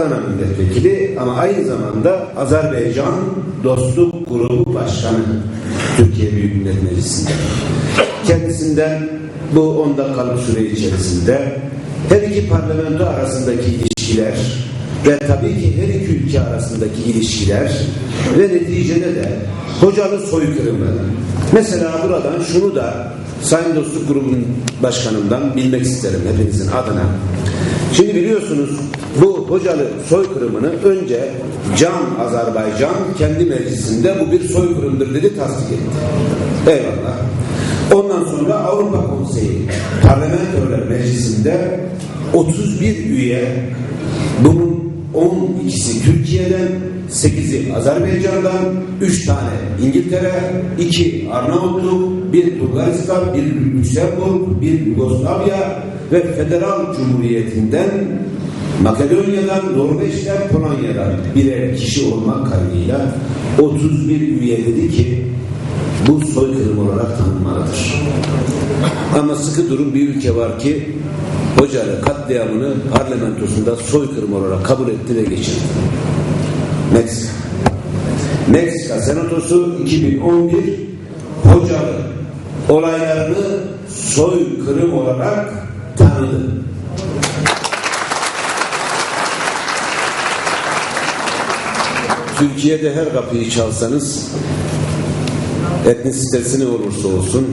Adana milletvekili ama aynı zamanda Azerbaycan Dostluk Grubu Başkanı Türkiye Büyük Millet Meclisi'nde. Kendisinden bu 10 dakikalık süre içerisinde her iki parlamento arasındaki ilişkiler ve tabii ki her iki ülke arasındaki ilişkiler ve neticede de hocalı soykırımı. Mesela buradan şunu da Sayın Dostluk Grubu'nun başkanından bilmek isterim hepinizin adına. Şimdi biliyorsunuz bu hocalı soykırımını önce Can Azerbaycan kendi meclisinde bu bir soykırımdır dedi tasdik etti. Eyvallah. Ondan sonra Avrupa Konseyi Parlamentolar Meclisi'nde 31 üye bunun 12'si Türkiye'den, 8'i Azerbaycan'dan, 3 tane İngiltere, 2 Arnavutluk, 1 Bulgaristan, 1 Lüksemburg, 1 Yugoslavya ve Federal Cumhuriyeti'nden Makedonya'dan, Norveç'ten, Polonya'dan birer kişi olmak kaydıyla 31 üye dedi ki bu soykırım olarak tanınmalıdır. Ama sıkı durum bir ülke var ki Hocalı katliamını parlamentosunda soykırım olarak kabul etti ve geçirdi. Meksika. Meksika Senatosu 2011 Hocalı olaylarını soykırım olarak tanıdı. Türkiye'de her kapıyı çalsanız etnisitesi ne olursa olsun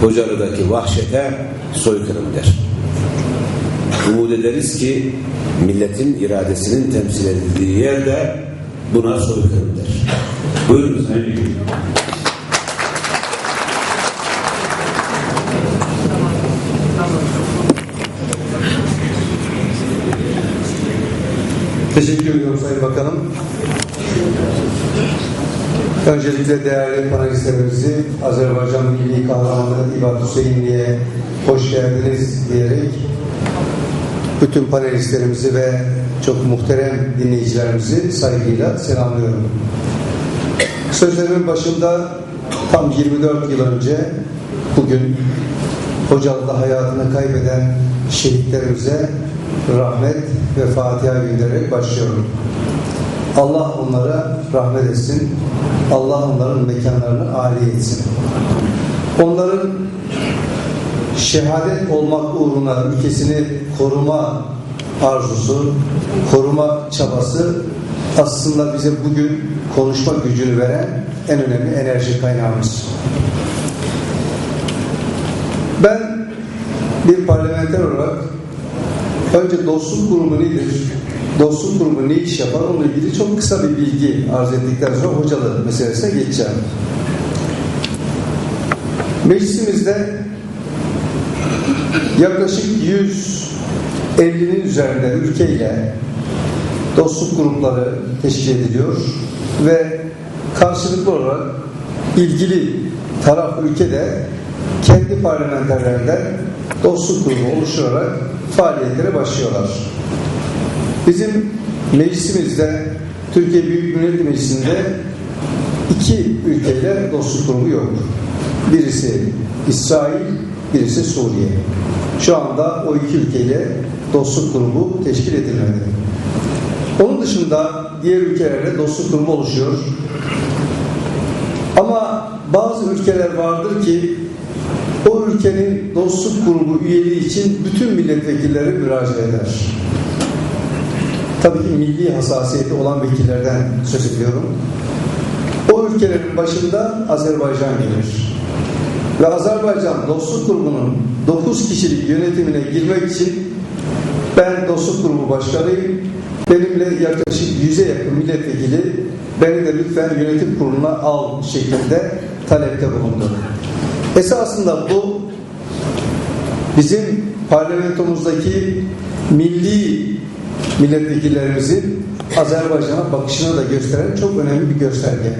Hocalı'daki vahşete soykırım der. Umut ederiz ki milletin iradesinin temsil edildiği yerde buna soykırım der. Buyurun Sayın Teşekkür ediyorum Sayın Bakanım. Öncelikle değerli panelistlerimizi Azerbaycan Milli Kahramanı İbad Hüseyinli'ye hoş geldiniz diyerek bütün panelistlerimizi ve çok muhterem dinleyicilerimizi saygıyla selamlıyorum. Sözlerimin başında tam 24 yıl önce bugün Hocalı'da hayatını kaybeden şehitlerimize rahmet ve Fatiha göndererek başlıyorum. Allah onlara rahmet etsin. Allah onların mekanlarını âli etsin. Onların şehadet olmak uğruna ülkesini koruma arzusu, koruma çabası aslında bize bugün konuşma gücünü veren en önemli enerji kaynağımız. Ben bir parlamenter olarak önce dostluk kurumu nedir, dostluk kurumu ne iş yapar onunla ilgili çok kısa bir bilgi arz ettikten sonra hocalı meselesine geçeceğim. Meclisimizde yaklaşık 150'nin üzerinde ülkeyle dostluk grupları teşkil ediliyor ve karşılıklı olarak ilgili taraf ülkede kendi parlamenterlerinden dostluk grubu oluşturarak faaliyetlere başlıyorlar. Bizim meclisimizde Türkiye Büyük Millet Meclisi'nde iki ülkeyle dostluk grubu yok. Birisi İsrail, birisi Suriye. Şu anda o iki ülkeyle dostluk grubu teşkil edilmedi. Onun dışında diğer ülkelerle dostluk grubu oluşuyor. Ama bazı ülkeler vardır ki o ülkenin dostluk grubu üyeliği için bütün milletvekilleri müracaat eder. Tabii ki milli hassasiyeti olan vekillerden söz ediyorum. O ülkelerin başında Azerbaycan gelir. Ve Azerbaycan dostluk grubunun 9 kişilik yönetimine girmek için ben dostluk grubu başkanıyım. Benimle yaklaşık 100'e yakın milletvekili beni de lütfen yönetim kuruluna al şeklinde talepte bulundu. Esasında bu bizim parlamentomuzdaki milli milletvekillerimizin Azerbaycan'a bakışını da gösteren çok önemli bir gösterge.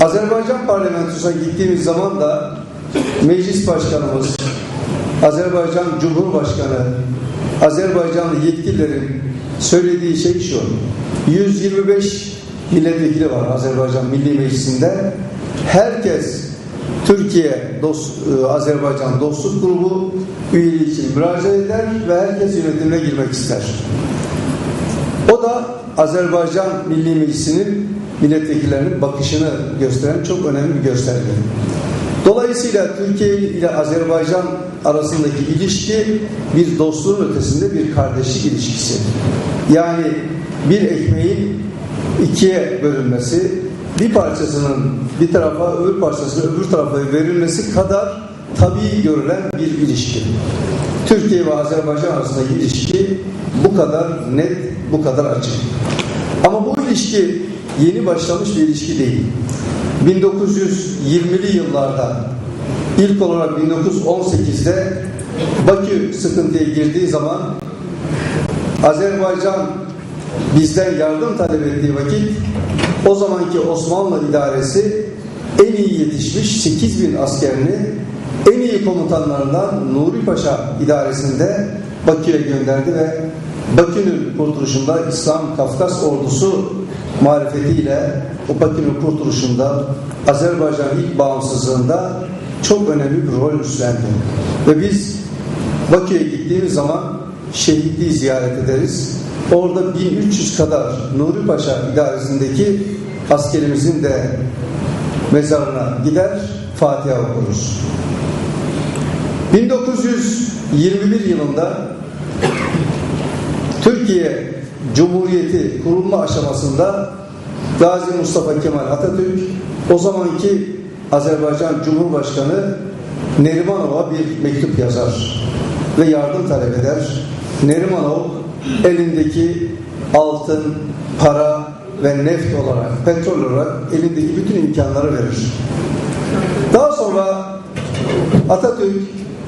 Azerbaycan parlamentosuna gittiğimiz zaman da meclis başkanımız, Azerbaycan Cumhurbaşkanı, Azerbaycanlı yetkililerin söylediği şey şu. 125 milletvekili var Azerbaycan Milli Meclisi'nde. Herkes Türkiye dost, e, Azerbaycan Dostluk Grubu üyeliği için müracaat eder ve herkes yönetimine girmek ister. O da Azerbaycan Milli Meclisi'nin milletvekillerinin bakışını gösteren çok önemli bir gösterge. Dolayısıyla Türkiye ile Azerbaycan arasındaki ilişki bir dostluğun ötesinde bir kardeşlik ilişkisi. Yani bir ekmeğin ikiye bölünmesi, bir parçasının bir tarafa, öbür parçasının öbür tarafa verilmesi kadar tabii görülen bir ilişki. Türkiye ve Azerbaycan arasındaki ilişki bu kadar net, bu kadar açık. Ama bu ilişki yeni başlamış bir ilişki değil. 1920'li yıllarda ilk olarak 1918'de Bakü sıkıntıya girdiği zaman Azerbaycan bizden yardım talep ettiği vakit o zamanki Osmanlı idaresi en iyi yetişmiş 8 bin askerini en iyi komutanlarından Nuri Paşa idaresinde Bakü'ye gönderdi ve Bakü'nün kurtuluşunda İslam Kafkas ordusu marifetiyle o Bakü'nün kurtuluşunda Azerbaycan ilk bağımsızlığında çok önemli bir rol üstlendi. Ve biz Bakü'ye gittiğimiz zaman şehitliği ziyaret ederiz. Orada 1300 kadar Nuri Paşa idaresindeki askerimizin de mezarına gider Fatiha okuruz. 1921 yılında Türkiye Cumhuriyeti kurulma aşamasında Gazi Mustafa Kemal Atatürk o zamanki Azerbaycan Cumhurbaşkanı Nerimanov'a bir mektup yazar ve yardım talep eder. Nerimanov elindeki altın, para ve neft olarak, petrol olarak elindeki bütün imkanları verir. Daha sonra Atatürk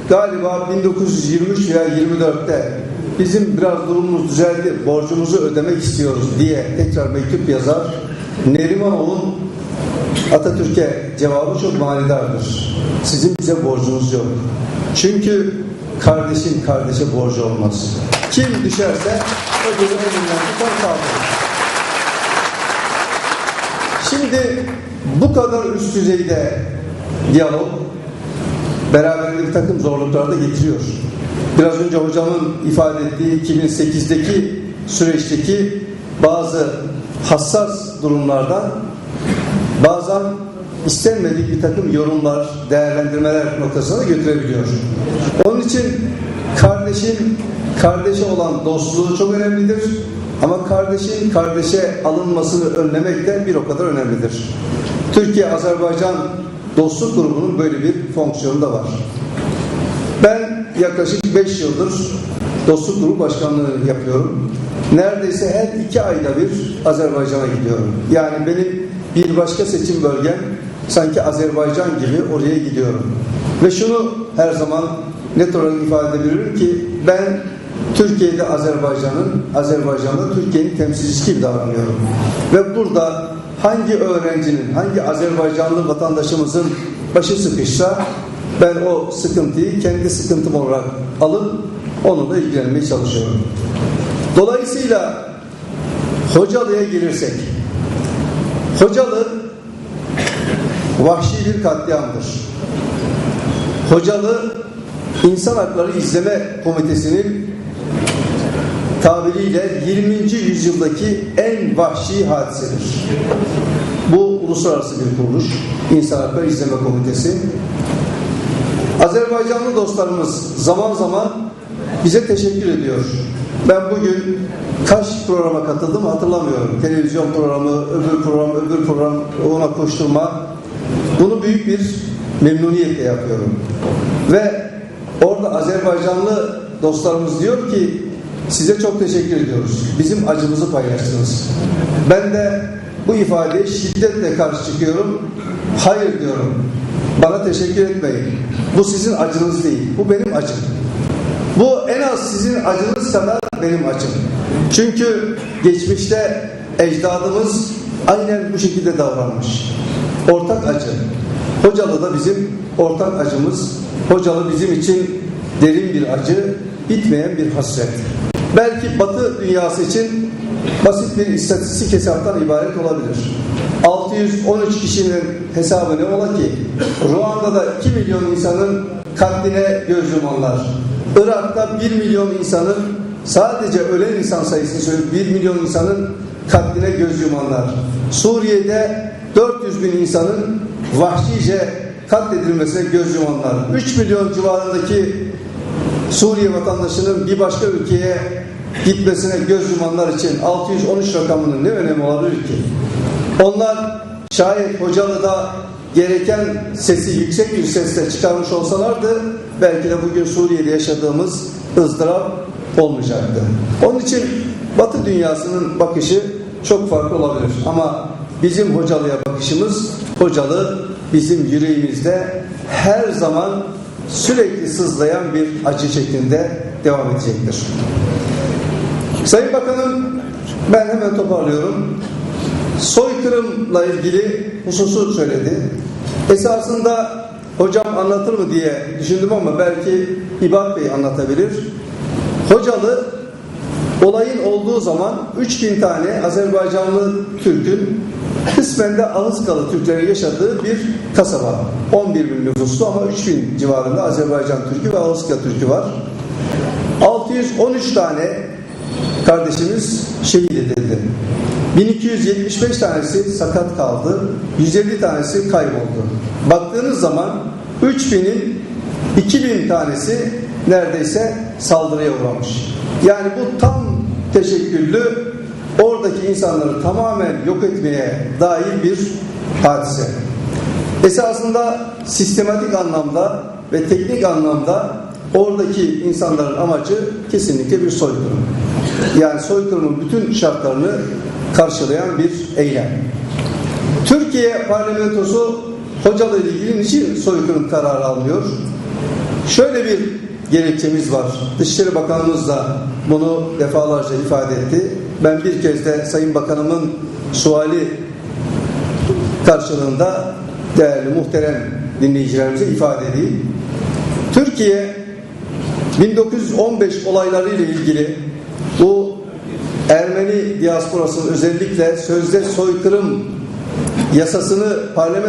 galiba 1923 veya 24'te bizim biraz durumumuz düzeldi, borcumuzu ödemek istiyoruz diye tekrar mektup yazar. Nerimanov'un Atatürk'e cevabı çok manidardır. Sizin bize borcunuz yok. Çünkü kardeşin kardeşe borcu olmaz. Kim düşerse öbürü elinden tutar kaldırır. Şimdi bu kadar üst düzeyde diyalog beraberinde bir takım zorluklar da getiriyor. Biraz önce hocamın ifade ettiği 2008'deki süreçteki bazı hassas durumlardan bazen istenmedik bir takım yorumlar, değerlendirmeler noktasına da götürebiliyor. Onun için kardeşin kardeşe olan dostluğu çok önemlidir. Ama kardeşin kardeşe alınmasını önlemek de bir o kadar önemlidir. Türkiye-Azerbaycan dostluk grubunun böyle bir fonksiyonu da var. Ben yaklaşık 5 yıldır dostluk grubu başkanlığı yapıyorum. Neredeyse her iki ayda bir Azerbaycan'a gidiyorum. Yani benim bir başka seçim bölgem sanki Azerbaycan gibi oraya gidiyorum. Ve şunu her zaman net olarak ifade edebilirim ki ben Türkiye'de Azerbaycan'ın, Azerbaycan'da Türkiye'nin temsilcisi gibi davranıyorum. Ve burada hangi öğrencinin, hangi Azerbaycanlı vatandaşımızın başı sıkışsa ben o sıkıntıyı kendi sıkıntım olarak alıp onunla ilgilenmeye çalışıyorum. Dolayısıyla Hocalı'ya gelirsek, Hocalı vahşi bir katliamdır. Hocalı İnsan Hakları İzleme Komitesi'nin tabiriyle 20. yüzyıldaki en vahşi hadisedir. Bu uluslararası bir kuruluş. İnsan Hakları İzleme Komitesi. Azerbaycanlı dostlarımız zaman zaman bize teşekkür ediyor. Ben bugün kaç programa katıldım hatırlamıyorum. Televizyon programı, öbür program, öbür program, ona koşturma. Bunu büyük bir memnuniyetle yapıyorum. Ve orada Azerbaycanlı dostlarımız diyor ki size çok teşekkür ediyoruz. Bizim acımızı paylaştınız. Ben de bu ifadeye şiddetle karşı çıkıyorum. Hayır diyorum. Bana teşekkür etmeyin. Bu sizin acınız değil. Bu benim acım. Bu en az sizin acınız kadar benim acım. Çünkü geçmişte ecdadımız aynen bu şekilde davranmış. Ortak acı. Hocalı da bizim ortak acımız. Hocalı bizim için derin bir acı, bitmeyen bir hasret. Belki Batı dünyası için basit bir istatistik hesaptan ibaret olabilir. 613 kişinin hesabı ne ola ki? Ruanda'da 2 milyon insanın katline göz yumanlar. Irak'ta 1 milyon insanın sadece ölen insan sayısını söyleyip 1 milyon insanın katline göz yumanlar. Suriye'de 400 bin insanın vahşice katledilmesine göz yumanlar. 3 milyon civarındaki Suriye vatandaşının bir başka ülkeye gitmesine göz yumanlar için 613 rakamının ne önemi olabilir ki? Onlar şayet Hocalı'da gereken sesi yüksek bir sesle çıkarmış olsalardı belki de bugün Suriye'de yaşadığımız ızdırap olmayacaktı. Onun için Batı dünyasının bakışı çok farklı olabilir. Ama bizim Hocalı'ya bakışımız Hocalı bizim yüreğimizde her zaman sürekli sızlayan bir acı şeklinde devam edecektir. Sayın Bakanım ben hemen toparlıyorum. Soykırımla ilgili hususu söyledi. Esasında hocam anlatır mı diye düşündüm ama belki İbat Bey anlatabilir. Hocalı olayın olduğu zaman 3000 tane Azerbaycanlı Türk'ün kısmen de Ahıskalı Türklerin yaşadığı bir kasaba. 11 bin nüfuslu ama 3000 civarında Azerbaycan Türk'ü ve Ahıska Türk'ü var. 613 tane kardeşimiz şehit edildi. 1275 tanesi sakat kaldı. 150 tanesi kayboldu. Baktığınız zaman 3000'in 2000 tanesi neredeyse saldırıya uğramış. Yani bu tam teşekküllü oradaki insanları tamamen yok etmeye dair bir hadise. Esasında sistematik anlamda ve teknik anlamda oradaki insanların amacı kesinlikle bir soykırım. Yani soykırımın bütün şartlarını karşılayan bir eylem. Türkiye parlamentosu Hocalı ile ilgili niçin soykırım kararı almıyor? Şöyle bir gerekçemiz var. Dışişleri Bakanımız da bunu defalarca ifade etti. Ben bir kez de Sayın Bakanımın suali karşılığında değerli muhterem dinleyicilerimize ifade edeyim. Türkiye 1915 olayları ile ilgili bu Ermeni diasporasının özellikle sözde soykırım yasasını parlamento